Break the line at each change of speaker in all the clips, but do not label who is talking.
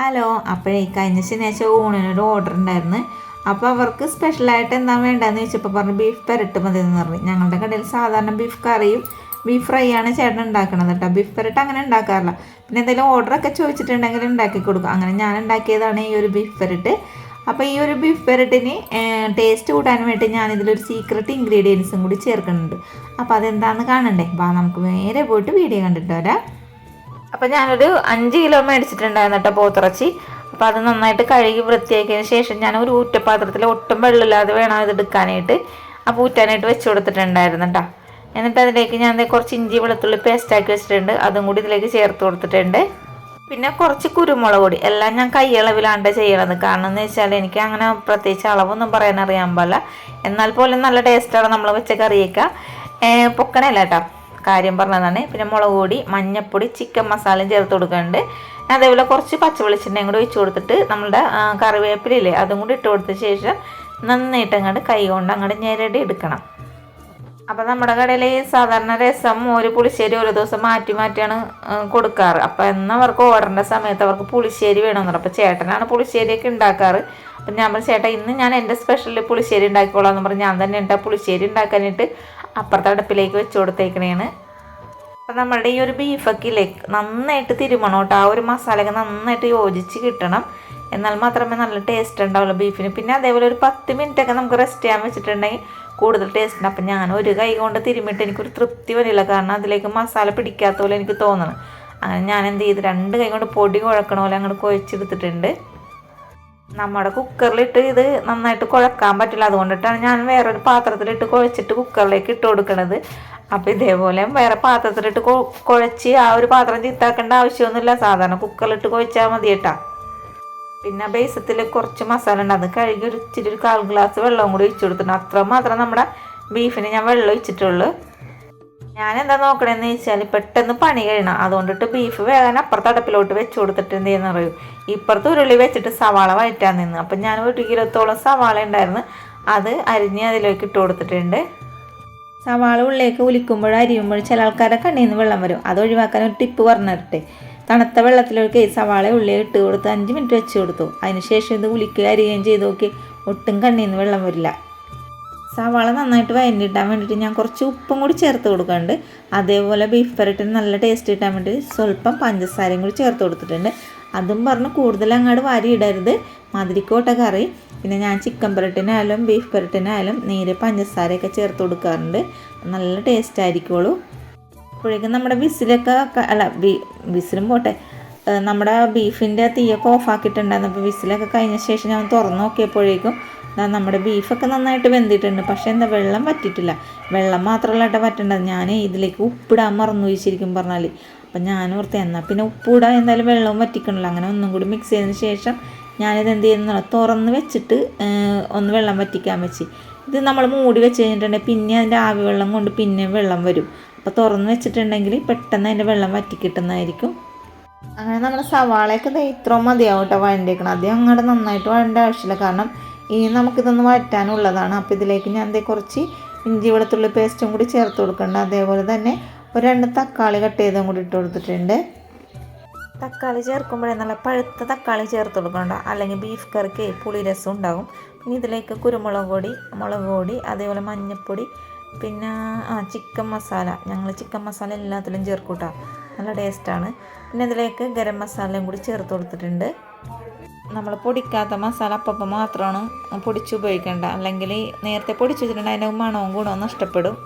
Hello അപ്പോഴേ കഴിഞ്ഞ ശനിയാഴ്ച ഊണിനൊരു ഓർഡർ ഉണ്ടായിരുന്നു. അപ്പോൾ അവർക്ക് സ്പെഷ്യലായിട്ട് എന്താ വേണ്ടതെന്ന് ചോദിച്ചപ്പോൾ പറഞ്ഞു ബീഫ് പെരട്ട് മതി എന്ന് പറഞ്ഞു. ഞങ്ങളുടെ കടയിൽ സാധാരണ ബീഫ് കറിയും ബീഫ് ഫ്രൈ ആണ് ചേട്ടൻ ഉണ്ടാക്കണത് കേട്ടോ. ബീഫ് പെരട്ട് അങ്ങനെ ഉണ്ടാക്കാറില്ല. പിന്നെ എന്തെങ്കിലും ഓർഡറൊക്കെ ചോദിച്ചിട്ടുണ്ടെങ്കിൽ ഉണ്ടാക്കി കൊടുക്കും. അങ്ങനെ ഞാൻ ഉണ്ടാക്കിയതാണ് ഈ ഒരു ബീഫ് പെരട്ട്. അപ്പോൾ ഈ ഒരു ബീഫ് പെരട്ടിന് ടേസ്റ്റ് കൂട്ടാൻ വേണ്ടി ഞാനിതിലൊരു സീക്രട്ട് ഇൻഗ്രീഡിയൻസും കൂടി ചേർക്കുന്നുണ്ട്. അപ്പോൾ അതെന്താണെന്ന് കാണണ്ടേ? വാ നമുക്ക് നേരെ പോയിട്ട് വീഡിയോ കണ്ടിട്ട് വരാം. അപ്പം ഞാനൊരു അഞ്ച് കിലോ മേടിച്ചിട്ടുണ്ടായിരുന്നു കേട്ടോ പോത്തിറച്ചി. അപ്പം അത് നന്നായിട്ട് കഴുകി വൃത്തിയാക്കിയതിന് ശേഷം ഞാൻ ഒരു ഊറ്റപാത്രത്തിൽ ഒട്ടും വെള്ളമില്ലാതെ വേണം ഇത് എടുക്കാനായിട്ട്. അപ്പോൾ ഊറ്റാനായിട്ട് വെച്ച് കൊടുത്തിട്ടുണ്ടായിരുന്നു കേട്ടോ. എന്നിട്ട് അതിലേക്ക് ഞാൻ കുറച്ച് ഇഞ്ചി വെളുത്തുള്ളി പേസ്റ്റാക്കി വെച്ചിട്ടുണ്ട്. അതും കൂടി ഇതിലേക്ക് ചേർത്ത് കൊടുത്തിട്ടുണ്ട്. പിന്നെ കുറച്ച് കുരുമുളക് പൊടി. എല്ലാം ഞാൻ കൈയളവിലാണ്ട് ചെയ്യണത്. കാരണം എന്ന് വെച്ചാൽ എനിക്ക് അങ്ങനെ പ്രത്യേകിച്ച് അളവൊന്നും പറയാൻ അറിയാൻ പാടില്ല. എന്നാൽ പോലും നല്ല ടേസ്റ്റാണ് നമ്മൾ വെച്ച കറിയൊക്കെ. പൊക്കണല്ല കേട്ടോ. കാര്യം പറഞ്ഞതാണ്. പിന്നെ മുളക് പൊടി മഞ്ഞപ്പൊടി ചിക്കൻ മസാലയും ചേർത്ത് കൊടുക്കുന്നുണ്ട് അതേപോലെ കുറച്ച് പച്ച വെളിച്ചെണ്ണയും കൂടി ഒഴിച്ചു കൊടുത്തിട്ട് നമ്മുടെ കറിവേപ്പിലില്ലേ അതും കൂടി ഇട്ട് കൊടുത്ത ശേഷം നന്നായിട്ട് അങ്ങോട്ട് കൈ കൊണ്ട് അങ്ങോട്ട് ഞെരടി എടുക്കണം. അപ്പോൾ നമ്മുടെ കടയിൽ സാധാരണ രസം മോര് പുളിശ്ശേരി ഓരോ ദിവസം മാറ്റി മാറ്റിയാണ് കൊടുക്കാറ് കൊടുക്കാറ്. അപ്പം അവർക്ക് ഓർഡറിന്റെ സമയത്ത് അവർക്ക് പുളിശ്ശേരി വേണമെന്നു അപ്പോൾ ചേട്ടനാണ് പുളിശ്ശേരിയൊക്കെ ഉണ്ടാക്കാറ്. അപ്പം ഞാൻ പറഞ്ഞു ചേട്ടാ ഇന്ന് ഞാൻ എന്റെ സ്പെഷ്യൽ പുളിശ്ശേരി ഉണ്ടാക്കിക്കോളാം എന്ന് പറഞ്ഞ് ഞാൻ തന്നെ ഉണ്ടാ പുളിശ്ശേരി ഉണ്ടാക്കാനായിട്ട്. അപ്പുറത്തെ അടുപ്പിലേക്ക് വെച്ച് കൊടുത്തേക്കണേണ്. അപ്പം നമ്മുടെ ഈ ഒരു ബീഫൊക്കെ നന്നായിട്ട് തിരുമണം കേട്ടോ ആ ഒരു മസാലയൊക്കെ നന്നായിട്ട് യോജിച്ച് കിട്ടണം. എന്നാൽ മാത്രമേ നല്ല ടേസ്റ്റ് ഉണ്ടാവുള്ളൂ ബീഫിന്. പിന്നെ അതേപോലെ ഒരു പത്ത് മിനിറ്റൊക്കെ നമുക്ക് റെസ്റ്റ് ചെയ്യാൻ വെച്ചിട്ടുണ്ടെങ്കിൽ കൂടുതൽ ടേസ്റ്റ് ഉണ്ട്. അപ്പം ഞാൻ ഒരു കൈ കൊണ്ട് തിരുമിട്ട് എനിക്കൊരു തൃപ്തി വരില്ല കാരണം അതിലേക്ക് മസാല പിടിക്കാത്ത പോലെ എനിക്ക് തോന്നണം. അങ്ങനെ ഞാൻ എന്ത് ചെയ്ത് രണ്ട് കൈ കൊണ്ട് പൊടി കുഴക്കണ പോലെ അങ്ങോട്ട് കുഴച്ചെടുത്തിട്ടുണ്ട്. നമ്മുടെ കുക്കറിലിട്ട് ഇത് നന്നായിട്ട് കുഴക്കാൻ പറ്റില്ല. അതുകൊണ്ടിട്ടാണ് ഞാൻ വേറൊരു പാത്രത്തിലിട്ട് കുഴച്ചിട്ട് കുക്കറിലേക്ക് ഇട്ട് കൊടുക്കണത്. അപ്പോൾ ഇതേപോലെ വേറെ പാത്രത്തിലിട്ട് കുഴച്ച് ആ ഒരു പാത്രം ചീത്താക്കേണ്ട ആവശ്യമൊന്നുമില്ല. സാധാരണ കുക്കറിലിട്ട് കുഴച്ചാൽ മതി കേട്ടാ. പിന്നെ ബേസത്തിൽ കുറച്ച് മസാല ഉണ്ട്. അത് കഴുകി ഒരു ഇച്ചിരി ഒരു കാൽ ഗ്ലാസ് വെള്ളവും കൂടി ഒഴിച്ചു കൊടുത്തിട്ടുണ്ട്. അത്ര മാത്രം നമ്മുടെ ബീഫിന് ഞാൻ വെള്ളം ഒഴിച്ചിട്ടുള്ളൂ. ഞാൻ എന്താ നോക്കണേന്ന് വെച്ചാൽ പെട്ടെന്ന് പണി കഴിയണം. അതുകൊണ്ടിട്ട് ബീഫ് വേഗം അപ്പുറത്ത് അടുപ്പിലോട്ട് വെച്ച് കൊടുത്തിട്ട് എന്ത് ചെയ്യുന്ന അറിയൂ. ഇപ്പുറത്ത് ഉരുളി വെച്ചിട്ട് സവാള വഴറ്റാൻ നിന്ന്. അപ്പം ഞാൻ ഒരു കിലോത്തോളം സവാള ഉണ്ടായിരുന്നു. അത് അരിഞ്ഞ് അതിലേക്ക് ഇട്ട് കൊടുത്തിട്ടുണ്ട്. സവാള ഉള്ളിലേക്ക് ഉലിക്കുമ്പോൾ അരിയുമ്പോഴും ചില ആൾക്കാരെ കണ്ണിൽ നിന്ന് വെള്ളം വരും. അത് ഒഴിവാക്കാൻ ഒരു ടിപ്പ് പറഞ്ഞു തരട്ടെ തണുത്ത വെള്ളത്തിലേക്ക് സവാള ഉള്ളി ഇട്ട് കൊടുത്ത് അഞ്ച് മിനിറ്റ് വെച്ച് കൊടുത്തു. അതിനുശേഷം ഇത് ഉലിക്കുകയും അരിയുകയും ചെയ്ത്. നോക്കി ഒട്ടും കണ്ണിൽ നിന്ന് വെള്ളം വരില്ല. സവാള നന്നായിട്ട് വഴഞ്ഞിട്ടാൻ വേണ്ടിയിട്ട് ഞാൻ കുറച്ച് ഉപ്പും കൂടി ചേർത്ത് കൊടുക്കുന്നുണ്ട് അതേപോലെ ബീഫ് പെരട്ടിന് നല്ല ടേസ്റ്റ് കിട്ടാൻ വേണ്ടി സ്വല്പം പഞ്ചസാരയും കൂടി ചേർത്ത് കൊടുത്തിട്ടുണ്ട്. അതും പറഞ്ഞ് കൂടുതൽ അങ്ങോട്ട് വാരി ഇടരുത്. മതിരിക്കോട്ട കറി. പിന്നെ ഞാൻ ചിക്കൻ പെരട്ടിനായാലും ബീഫ് പെരട്ടിനായാലും നേരെ പഞ്ചസാരയൊക്കെ ചേർത്ത് കൊടുക്കാറുണ്ട്. നല്ല ടേസ്റ്റ് ആയിരിക്കുള്ളൂ. അപ്പോഴേക്കും നമ്മുടെ വിസിലൊക്കെ അല്ല വിസിലും പോട്ടെ. നമ്മുടെ ബീഫിന്റെ തീയൊക്കെ ഓഫാക്കിയിട്ടുണ്ടായിരുന്നു അപ്പോൾ വിസിലൊക്കെ കഴിഞ്ഞ ശേഷം ഞാൻ തുറന്നു നോക്കിയപ്പോഴേക്കും നമ്മുടെ ബീഫൊക്കെ നന്നായിട്ട് വെന്തിട്ടുണ്ട്. പക്ഷേ എന്താ വെള്ളം വറ്റിയിട്ടില്ല വെള്ളം മാത്രമല്ല കേട്ടോ വറ്റേണ്ടത്. ഞാൻ ഇതിലേക്ക് ഉപ്പിടാൻ മറന്നു വെച്ചിരിക്കും പറഞ്ഞാൽ അപ്പം ഞാൻ ഓർത്ത് എന്നാൽ പിന്നെ ഉപ്പിടാൻ എന്തായാലും വെള്ളവും വറ്റിക്കണല്ലോ. അങ്ങനെ ഒന്നും കൂടി മിക്സ് ചെയ്തതിന് ശേഷം ഞാനിത് എന്ത് ചെയ്യുന്ന? തുറന്ന് വെച്ചിട്ട് ഒന്ന് വെള്ളം വറ്റിക്കാൻ വെച്ച്. ഇത് നമ്മൾ മൂടി വെച്ച് കഴിഞ്ഞിട്ടുണ്ടെങ്കിൽ പിന്നെ അതിന്റെ ആവി വെള്ളം കൊണ്ട് പിന്നെ വെള്ളം വരും. അപ്പോൾ തുറന്ന് വെച്ചിട്ടുണ്ടെങ്കിൽ പെട്ടെന്ന് അതിന്റെ വെള്ളം വറ്റി കിട്ടുന്നതായിരിക്കും. അങ്ങനെ നമ്മുടെ സവാളയൊക്കെ ഇത്രയും മതിയാവും കേട്ടോ വഴണ്ടേക്കണം അധികം അങ്ങോട്ട് നന്നായിട്ട് വഴണ്ട ആവശ്യമില്ല. കാരണം ഇനി നമുക്കിതൊന്ന് വഴറ്റാനുള്ളതാണ് അപ്പോൾ ഇതിലേക്ക് ഞാൻ ദേ കുറച്ച് ഇഞ്ചി വെളുത്തുള്ളി പേസ്റ്റും കൂടി ചേർത്ത് കൊടുക്കുന്നുണ്ട് അതേപോലെ തന്നെ ഒരു രണ്ട് തക്കാളി കട്ട് ചെയ്തും കൂടി ഇട്ട് കൊടുത്തിട്ടുണ്ട്. തക്കാളി ചേർക്കുമ്പോഴേ നല്ല പഴുത്ത തക്കാളി ചേർത്ത് കൊടുക്കണ്ട. അല്ലെങ്കിൽ ബീഫ് കറിക്ക് പുളി രസം ഉണ്ടാകും പിന്നെ ഇതിലേക്ക് കുരുമുളക് പൊടി മുളക് പൊടി അതേപോലെ മഞ്ഞൾപ്പൊടി പിന്നെ ആ ചിക്കൻ മസാല ഞങ്ങൾ ചിക്കൻ മസാല എല്ലാത്തിലും ചേർക്കൂട്ടോ. കേട്ടോ നല്ല ടേസ്റ്റാണ് പിന്നെ ഇതിലേക്ക് ഗരം മസാലയും കൂടി ചേർത്ത് കൊടുത്തിട്ടുണ്ട്. നമ്മൾ പൊടിക്കാത്ത മസാല അപ്പം മാത്രമാണ് പൊടിച്ച് ഉപയോഗിക്കേണ്ട. അല്ലെങ്കിൽ നേരത്തെ പൊടിച്ച് വെച്ചിട്ടുണ്ടെങ്കിൽ അതിന്റെ മണവും ഗുണവും നഷ്ടപ്പെടും.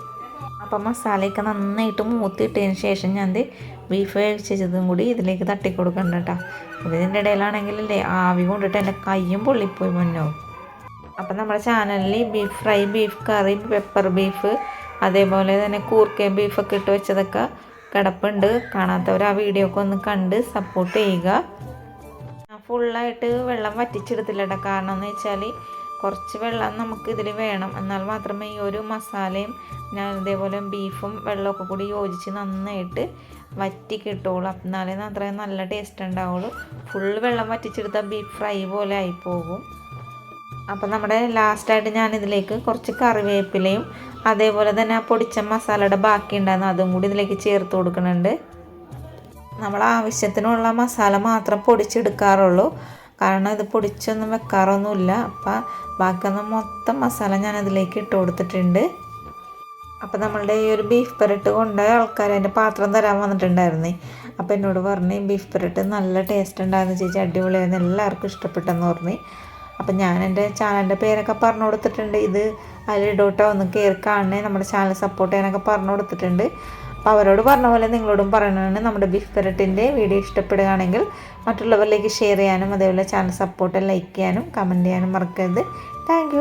അപ്പം മസാലയൊക്കെ നന്നായിട്ട് മൂത്തിട്ടതിന് ശേഷം ഞാൻ ദേ ബീഫ് വേവിച്ചതും കൂടി ഇതിലേക്ക് തട്ടി കൊടുക്കണ്ട കേട്ടോ ഇതിന്റെ ഇടയിലാണെങ്കിലല്ലേ ആവി കൊണ്ടിട്ട് എന്റെ കയ്യും പൊള്ളിപ്പോയി മുന്നോ അപ്പം നമ്മുടെ ചാനലിൽ beef fry beef curry pepper beef അതേപോലെ തന്നെ കൂർക്കയും ബീഫൊക്കെ ഇട്ട് വെച്ചതൊക്കെ കിടപ്പുണ്ട്. കാണാത്തവർ ആ വീഡിയോ ഒക്കെ ഒന്ന് കണ്ട് സപ്പോർട്ട് ചെയ്യുക. ഫുള്ളായിട്ട് വെള്ളം വറ്റിച്ചെടുത്തില്ല കാരണം എന്ന് വെച്ചാൽ കുറച്ച് വെള്ളം നമുക്ക് ഇതിൽ വേണം. എന്നാൽ മാത്രമേ ഈ ഒരു മസാലയും ഞാൻ ഇതേപോലെ ബീഫും വെള്ളമൊക്കെ കൂടി യോജിച്ച് നന്നായിട്ട് വറ്റി കിട്ടുള്ളൂ എന്നാലേ മാത്രമേ നല്ല ടേസ്റ്റ് ഉണ്ടാവുള്ളൂ. ഫുൾ വെള്ളം വറ്റിച്ചെടുത്താൽ ബീഫ് ഫ്രൈ പോലെ ആയി പോകും. അപ്പോൾ നമ്മുടെ ലാസ്റ്റായിട്ട് ഞാനിതിലേക്ക് കുറച്ച് കറിവേപ്പിലയും അതേപോലെ തന്നെ ആ പൊടിച്ച മസാലയുടെ ബാക്കി ഉണ്ടായിരുന്നു അതും കൂടി ഇതിലേക്ക് ചേർത്ത് കൊടുക്കുന്നുണ്ട്. നമ്മൾ ആവശ്യത്തിനുള്ള മസാല മാത്രം പൊടിച്ചെടുക്കാറുള്ളൂ. കാരണം ഇത് പൊടിച്ചൊന്നും വെക്കാറൊന്നുമില്ല. അപ്പം ബാക്കിയൊന്നും മൊത്തം മസാല ഞാൻ അതിലേക്ക് ഇട്ട് കൊടുത്തിട്ടുണ്ട്. അപ്പം നമ്മളുടെ ഈ ഒരു ബീഫ് പെരട്ട് കൊണ്ട് ആൾക്കാർ അതിന്റെ പാത്രം തരാൻ വന്നിട്ടുണ്ടായിരുന്നേ. അപ്പം എന്നോട് പറഞ്ഞു ബീഫ് പെരട്ട് നല്ല ടേസ്റ്റ് ഉണ്ടായിരുന്നു ചേച്ചി അടിപൊളിയായിരുന്നു എല്ലാവർക്കും ഇഷ്ടപ്പെട്ടെന്ന് പറഞ്ഞു. അപ്പം ഞാൻ എന്റെ ചാനലിന്റെ പേരൊക്കെ പറഞ്ഞു കൊടുത്തിട്ടുണ്ട്. ഇത് അതിലിടോട്ടോ ഒന്ന് കയറി കാണണേ നമ്മുടെ ചാനൽ സപ്പോർട്ട് ചെയ്യാനൊക്കെ പറഞ്ഞു കൊടുത്തിട്ടുണ്ട്. അപ്പോൾ അവരോട് പറഞ്ഞ പോലെ നിങ്ങളോടും പറയണതാണ്. നമ്മുടെ ബീഫ് പെരട്ടിന്റെ വീഡിയോ ഇഷ്ടപ്പെടുകയാണെങ്കിൽ മറ്റുള്ളവരിലേക്ക് ഷെയർ ചെയ്യാനും അതേപോലെ ചാനൽ സപ്പോർട്ട് ലൈക്ക് ചെയ്യാനും കമന്റ് ചെയ്യാനും മറക്കരുത്. താങ്ക്